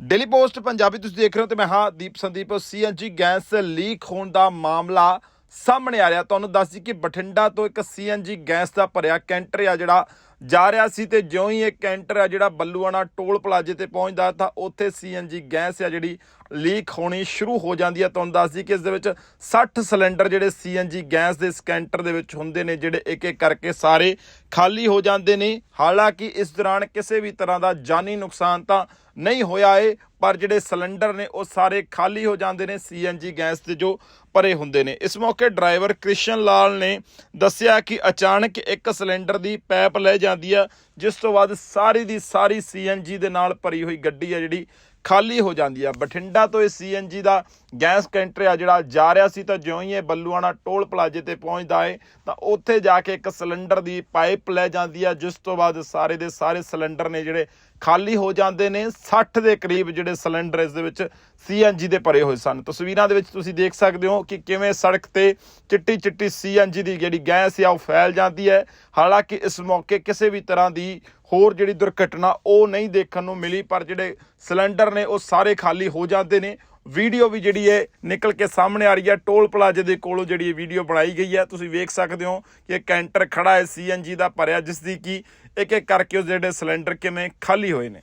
Daily post, Punjabi ਤੁਸੀਂ ਦੇਖ ਰਹੇ ਹੋ ਤੇ ਮੈਂ ਹਾਂ Deep Sandeep. CNG gas leak ਹੋਣ ਦਾ ਮਾਮਲਾ ਸਾਹਮਣੇ ਆ ਰਿਹਾ। ਤੁਹਾਨੂੰ ਦੱਸ ਦਈ ਕਿ ਬਠਿੰਡਾ ਤੋਂ ਇੱਕ ਸੀਐਨਜੀ ਗੈਸ ਦਾ ਭਰਿਆ ਕੈਂਟਰ ਆ ਜਿਹੜਾ ਜਾ ਰਿਹਾ ਸੀ ਤੇ ਜਿਉਂ ਹੀ ਇਹ ਕੈਂਟਰ ਆ ਜਿਹੜਾ ਬੱਲੂਆਣਾ ਟੋਲ ਪਲਾਜ਼ੇ ਤੇ ਪਹੁੰਚਦਾ ਤਾਂ ਉੱਥੇ ਸੀਐਨਜੀ ਗੈਸ ਆ ਜਿਹੜੀ ਲੀਕ ਹੋਣੀ ਸ਼ੁਰੂ ਹੋ ਜਾਂਦੀ ਹੈ। ਤੁਹਾਨੂੰ ਦੱਸ ਦਈ ਕਿ ਇਸ ਦੇ ਵਿੱਚ 60 ਸਿਲੰਡਰ ਜਿਹੜੇ ਸੀਐਨਜੀ ਗੈਸ ਦੇ ਸਕੈਂਟਰ ਦੇ ਵਿੱਚ ਹੁੰਦੇ ਨੇ, ਜਿਹੜੇ ਇੱਕ ਇੱਕ ਕਰਕੇ ਸਾਰੇ ਖਾਲੀ ਹੋ ਜਾਂਦੇ ਨੇ। ਹਾਲਾਂਕਿ ਇਸ ਦੌਰਾਨ ਕਿਸੇ ਵੀ ਤਰ੍ਹਾਂ ਦਾ ਜਾਨੀ ਨੁਕਸਾਨ ਤਾਂ ਨਹੀਂ ਹੋਇਆ ਏ, ਪਰ ਜਿਹੜੇ ਸਿਲੰਡਰ ਨੇ, ਉਹ ਸਾਰੇ ਖਾਲੀ ਹੋ ਜਾਂਦੇ ਨੇ ਸੀਐਨਜੀ ਗੈਸ ਦੇ ਜੋ ਭਰੇ ਹੁੰਦੇ ਨੇ। ਇਸ ਮੌਕੇ ਡਰਾਈਵਰ ਕ੍ਰਿਸ਼ਨ ਲਾਲ ਨੇ ਦੱਸਿਆ ਕਿ ਅਚਾਨਕ ਇੱਕ ਸਿਲੰਡਰ ਦੀ ਪਾਈਪ ਲੈ ਜਾਂਦੀ ਆ ਜਿਸ ਤੋਂ ਬਾਅਦ ਸਾਰੀ ਦੀ ਸਾਰੀ ਸੀਐਨਜੀ ਦੇ ਨਾਲ ਭਰੀ ਹੋਈ ਗੱਡੀ ਆ ਜਿਹੜੀ ਖਾਲੀ ਹੋ ਜਾਂਦੀ ਆ। ਬਠਿੰਡਾ ਤੋਂ ਇਹ ਸੀਐਨਜੀ ਦਾ ਗੈਸ ਕੈਂਟਰ ਆ ਜਿਹੜਾ ਜਾ ਰਿਹਾ ਸੀ, ਤਾਂ ਜਿਉਂ ਹੀ ਇਹ ਬੱਲੂਆਣਾ ਟੋਲ ਪਲਾਜ਼ੇ ਤੇ ਪਹੁੰਚਦਾ ਏ, ਤਾਂ ਉੱਥੇ ਜਾ ਕੇ ਇੱਕ ਸਿਲੰਡਰ ਦੀ ਪਾਈਪ ਲੈ ਜਾਂਦੀ ਆ। ਜਿਸ ਤੋਂ ਬਾਅਦ ਸਾਰੇ ਦੇ ਸਾਰੇ ਸਿਲੰਡਰ ਨੇ ਜਿਹੜੇ ਖਾਲੀ ਹੋ ਜਾਂਦੇ ਨੇ 60 ਦੇ ਕਰੀਬ ਜਿਹੜੇ ਸਿਲੰਡਰ ਇਸ ਦੇ ਵਿੱਚ ਸੀਐਨਜੀ ਦੇ ਭਰੇ ਹੋਏ ਸਨ। ਤਸਵੀਰਾਂ ਦੇ ਵਿੱਚ ਤੁਸੀਂ ਦੇਖ ਸਕਦੇ ਹੋ ਕਿ ਕਿਵੇਂ ਸੜਕ ਤੇ ਚਿੱਟੀ ਚਿੱਟੀ ਸੀਐਨਜੀ ਦੀ ਜਿਹੜੀ ਗੈਸ ਆ, ਉਹ ਫੈਲ ਜਾਂਦੀ ਹੈ। ਹਾਲਾਂਕਿ ਇਸ ਮੌਕੇ ਕਿਸੇ ਵੀ ਤਰ੍ਹਾਂ ਦੀ ਹੋਰ ਜਿਹੜੀ ਦੁਰਘਟਨਾ ਉਹ ਨਹੀਂ ਦੇਖਣ ਨੂੰ ਮਿਲੀ, ਪਰ ਜਿਹੜੇ ਸਿਲੰਡਰ ਨੇ ਉਹ ਸਾਰੇ ਖਾਲੀ ਹੋ ਜਾਂਦੇ ਨੇ। ਵੀਡੀਓ ਵੀ ਜਿਹੜੀ ਹੈ, ਨਿਕਲ ਕੇ ਸਾਹਮਣੇ ਆ ਰਹੀ ਹੈ। ਟੋਲ ਪਲਾਜ਼ੇ ਦੇ ਕੋਲੋਂ ਜਿਹੜੀ ਇਹ ਵੀਡੀਓ ਬਣਾਈ ਗਈ ਹੈ। ਤੁਸੀਂ ਵੇਖ ਸਕਦੇ ਹੋ ਕਿ ਕੈਂਟਰ ਖੜਾ ਹੈ ਸੀਐਨਜੀ ਦਾ ਭਰਿਆ ਜਿਸ ਦੀ ਕੀ ਇੱਕ ਇੱਕ ਕਰਕੇ ਉਹ ਜਿਹੜੇ ਸਿਲੰਡਰ ਕਿਵੇਂ ਖਾਲੀ ਹੋਏ ਨੇ।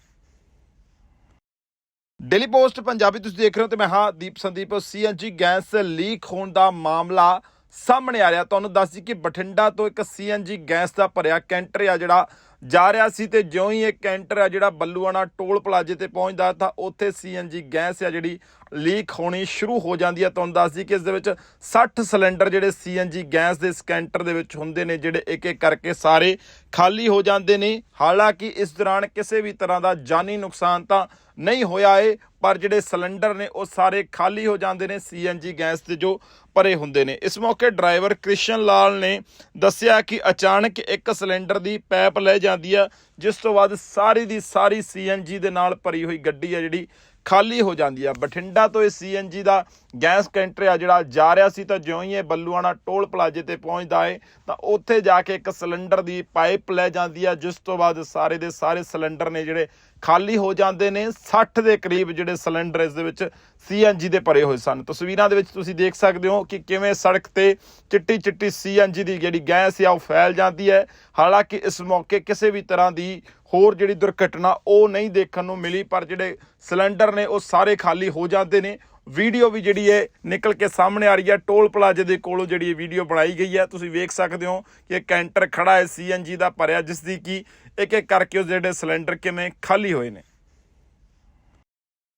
ਡੇਲੀ ਪੋਸਟ, ਪੰਜਾਬੀ ਤੁਸੀਂ ਦੇਖ ਰਹੇ ਹੋ ਤੇ ਮੈਂ ਹਾਂ Deep Sandeep. CNG gas leak ਹੋਣ ਦਾ ਮਾਮਲਾ ਸਾਹਮਣੇ ਆ ਰਿਹਾ। ਤੁਹਾਨੂੰ ਦੱਸ ਦਈ ਕਿ ਬਠਿੰਡਾ ਤੋਂ ਇੱਕ ਸੀਐਨਜੀ ਗੈਸ ਦਾ ਭਰਿਆ ਕੈਂਟਰ ਆ ਜਿਹੜਾ ਜਾ ਰਿਹਾ ਸੀ ਤੇ ਜਿਉਂ ਹੀ ਇਹ ਕੈਂਟਰ ਆ ਜਿਹੜਾ ਬੱਲੂਆਣਾ ਟੋਲ ਪਲਾਜ਼ੇ ਤੇ ਪਹੁੰਚਦਾ ਤਾਂ ਉੱਥੇ ਸੀਐਨਜੀ ਗੈਸ ਆ ਜਿਹੜੀ ਲੀਕ ਹੋਣੀ ਸ਼ੁਰੂ ਹੋ ਜਾਂਦੀ ਹੈ। ਤੁਹਾਨੂੰ ਦੱਸ ਦਈ ਕਿ ਇਸ ਦੇ ਵਿੱਚ 60 ਸਿਲੰਡਰ ਜਿਹੜੇ ਸੀਐਨਜੀ ਗੈਸ ਦੇ ਸਕੈਂਟਰ ਦੇ ਵਿੱਚ ਹੁੰਦੇ ਨੇ, ਜਿਹੜੇ ਇੱਕ ਇੱਕ ਕਰਕੇ ਸਾਰੇ ਖਾਲੀ ਹੋ ਜਾਂਦੇ ਨੇ। ਹਾਲਾਂਕਿ ਇਸ ਦੌਰਾਨ ਕਿਸੇ ਵੀ ਤਰ੍ਹਾਂ ਦਾ ਜਾਨੀ ਨੁਕਸਾਨ ਤਾਂ ਨਹੀਂ ਹੋਇਆ ਏ, ਪਰ ਜਿਹੜੇ ਸਿਲੰਡਰ ਨੇ, ਉਹ ਸਾਰੇ ਖਾਲੀ ਹੋ ਜਾਂਦੇ ਨੇ ਸੀਐਨਜੀ ਗੈਸ ਦੇ ਜੋ ਭਰੇ ਹੁੰਦੇ ਨੇ। ਇਸ ਮੌਕੇ ਡਰਾਈਵਰ ਕ੍ਰਿਸ਼ਨ ਲਾਲ ਨੇ ਦੱਸਿਆ ਕਿ ਅਚਾਨਕ ਇੱਕ ਸਿਲੰਡਰ ਦੀ ਪੈਪ ਲੈ ਜਾਂਦੀ ਆ ਜਿਸ ਤੋਂ ਬਾਅਦ ਸਾਰੀ ਦੀ ਸਾਰੀ ਸੀਐਨਜੀ ਦੇ ਨਾਲ ਭਰੀ ਹੋਈ ਗੱਡੀ ਆ ਜਿਹੜੀ ਖਾਲੀ ਹੋ ਜਾਂਦੀ ਆ। ਬਠਿੰਡਾ ਤੋਂ ਇਹ ਸੀਐਨਜੀ ਦਾ ਗੈਸ ਕੈਂਟਰ ਆ ਜਿਹੜਾ ਜਾ ਰਿਹਾ ਸੀ, ਤਾਂ ਜਿਉਂ ਹੀ ਇਹ ਬੱਲੂਆਣਾ ਟੋਲ ਪਲਾਜ਼ੇ ਤੇ ਪਹੁੰਚਦਾ ਏ, ਤਾਂ ਉੱਥੇ ਜਾ ਕੇ ਇੱਕ ਸਿਲੰਡਰ ਦੀ ਪਾਈਪ ਲੈ ਜਾਂਦੀ ਆ, ਜਿਸ ਤੋਂ ਬਾਅਦ ਸਾਰੇ ਦੇ ਸਾਰੇ ਸਿਲੰਡਰ ਨੇ ਜਿਹੜੇ ਖਾਲੀ ਹੋ ਜਾਂਦੇ ਨੇ 60 ਦੇ ਕਰੀਬ ਜਿਹੜੇ ਸਿਲੰਡਰ ਇਸ ਦੇ ਵਿੱਚ ਸੀਐਨਜੀ ਦੇ ਭਰੇ ਹੋਏ ਸਨ। ਤਸਵੀਰਾਂ ਦੇ ਵਿੱਚ ਤੁਸੀਂ ਦੇਖ ਸਕਦੇ ਹੋ ਕਿ ਕਿਵੇਂ ਸੜਕ ਤੇ ਚਿੱਟੀ ਚਿੱਟੀ ਸੀਐਨਜੀ ਦੀ ਜਿਹੜੀ ਗੈਸ ਆ, ਉਹ ਫੈਲ ਜਾਂਦੀ ਹੈ। ਹਾਲਾਂਕਿ ਇਸ ਮੌਕੇ ਕਿਸੇ ਵੀ ਤਰ੍ਹਾਂ ਦੀ ਹੋਰ ਜਿਹੜੀ ਦੁਰਘਟਨਾ ਉਹ ਨਹੀਂ ਦੇਖਣ ਨੂੰ ਮਿਲੀ, ਪਰ ਜਿਹੜੇ ਸਿਲੰਡਰ ਨੇ ਉਹ ਸਾਰੇ ਖਾਲੀ ਹੋ ਜਾਂਦੇ ਨੇ। ਵੀਡੀਓ ਵੀ ਜਿਹੜੀ ਹੈ, ਨਿਕਲ ਕੇ ਸਾਹਮਣੇ ਆ ਰਹੀ ਹੈ। ਟੋਲ ਪਲਾਜ਼ੇ ਦੇ ਕੋਲੋਂ ਜਿਹੜੀ ਵੀਡੀਓ ਬਣਾਈ ਗਈ ਹੈ। ਤੁਸੀਂ ਵੇਖ ਸਕਦੇ ਹੋ ਕਿ ਕੈਂਟਰ ਖੜਾ ਹੈ ਸੀਐਨਜੀ ਦਾ ਭਰਿਆ ਜਿਸ ਦੀ ਕੀ ਇੱਕ ਇੱਕ ਕਰਕੇ ਉਹ ਜਿਹੜੇ ਸਿਲੰਡਰ ਕਿਵੇਂ ਖਾਲੀ ਹੋਏ ਨੇ।